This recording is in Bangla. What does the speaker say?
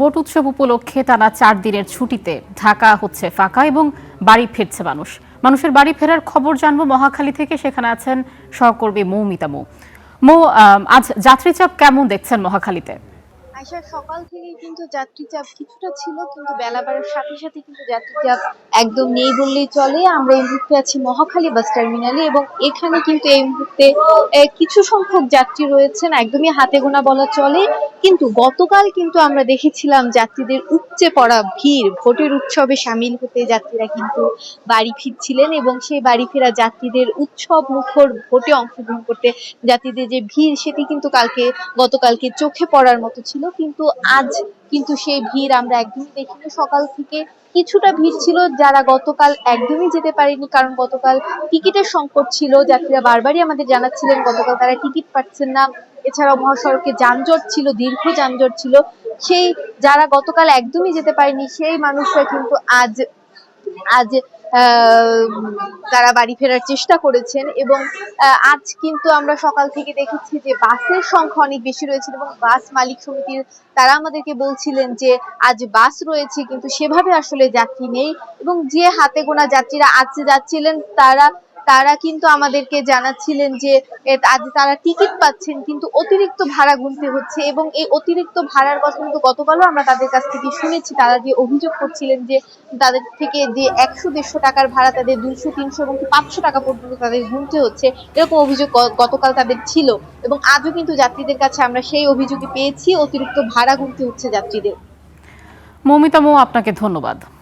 ভোট উৎসব উপলক্ষে টানা চার দিনের ছুটিতে ঢাকা হচ্ছে ফাঁকা এবং বাড়ি ফিরছে মানুষ। মানুষের বাড়ি ফেরার খবর জানব মহাখালী থেকে। সেখানে আছেন সহকর্মী মৌমিতা মৌ। মৌ আজ যাত্রী চাপ কেমন দেখছেন মহাখালীতে? আসার সকাল থেকেই কিন্তু যাত্রী চাপ কিছুটা ছিল, কিন্তু বেলা বাড়ার সাথে সাথে কিন্তু যাত্রী চাপ একদম নেই বললেই চলে। আমরা এই মুহূর্তে আছি মহাখালী বাস টার্মিনালে এবং এখানে কিন্তু এই মুহূর্তে কিছু সংখ্যক যাত্রী রয়েছেন। একদমই হাতে গোনা বলা চলে। কিন্তু গতকাল কিন্তু আমরা দেখেছিলাম যাত্রীদের উপচে পড়া ভিড়। ভোটের উৎসবে সামিল হতে যাত্রীরা কিন্তু বাড়ি ফিরছিলেন এবং সেই বাড়ি ফেরা যাত্রীদের উৎসব মুখর ভোটে অংশগ্রহণ করতে যাত্রীদের যে ভিড়, সেটি কিন্তু কালকে, গতকালকে চোখে পড়ার মতো ছিল। কিন্তু আজ কিন্তু সেই ভিড় আমরা একদমই দেখিনি। সকাল থেকে কিছুটা ভিড় ছিল, যারা গতকাল একদমই যেতে পারেনি, কারণ গতকাল টিকিটের সংকট ছিল। যাত্রীরা বারবারই আমাদের জানাচ্ছিলেন, গতকাল তারা টিকিট পাচ্ছেন না। এছাড়াও মহাসড়কে যানজট ছিল, দীর্ঘ যানজট ছিল। সেই যারা গতকাল একদমই যেতে পারেনি, সেই মানুষরা কিন্তু আজ আজ তারা বাড়ি ফেরার চেষ্টা করেছেন এবং আজ কিন্তু আমরা সকাল থেকে দেখেছি যে বাসের সংখ্যা অনেক বেশি রয়েছে এবং বাস মালিক সমিতির তারা আমাদেরকে বলছিলেন যে আজ বাস রয়েছে, কিন্তু সেভাবে আসলে যাত্রী নেই এবং যে হাতে গোনা যাত্রীরা আজ যাচ্ছিলেন, তারা তারা কিন্তু আমাদেরকে জানাচ্ছিলেন যে আজ তারা টিকিট পাচ্ছেন, কিন্তু অতিরিক্ত ভাড়া গুনতে হচ্ছে এবং এই অতিরিক্ত ভাড়ার কথা কিন্তু গতকালও আমরা তাদের কাছ থেকে শুনেছি। তারা যে অভিযোগ করছিলেন যে, তাদের থেকে যে একশো দেড়শো টাকার ভাড়া তাদের দুইশো, তিনশো এবং পাঁচশো টাকা পর্যন্ত তাদের গুনতে হচ্ছে, এরকম অভিযোগ গতকাল তাদের ছিল এবং আজও কিন্তু যাত্রীদের কাছে আমরা সেই অভিযোগই পেয়েছি, অতিরিক্ত ভাড়া গুনতে হচ্ছে যাত্রীদের। মৌমিতা মৌ, আপনাকে ধন্যবাদ।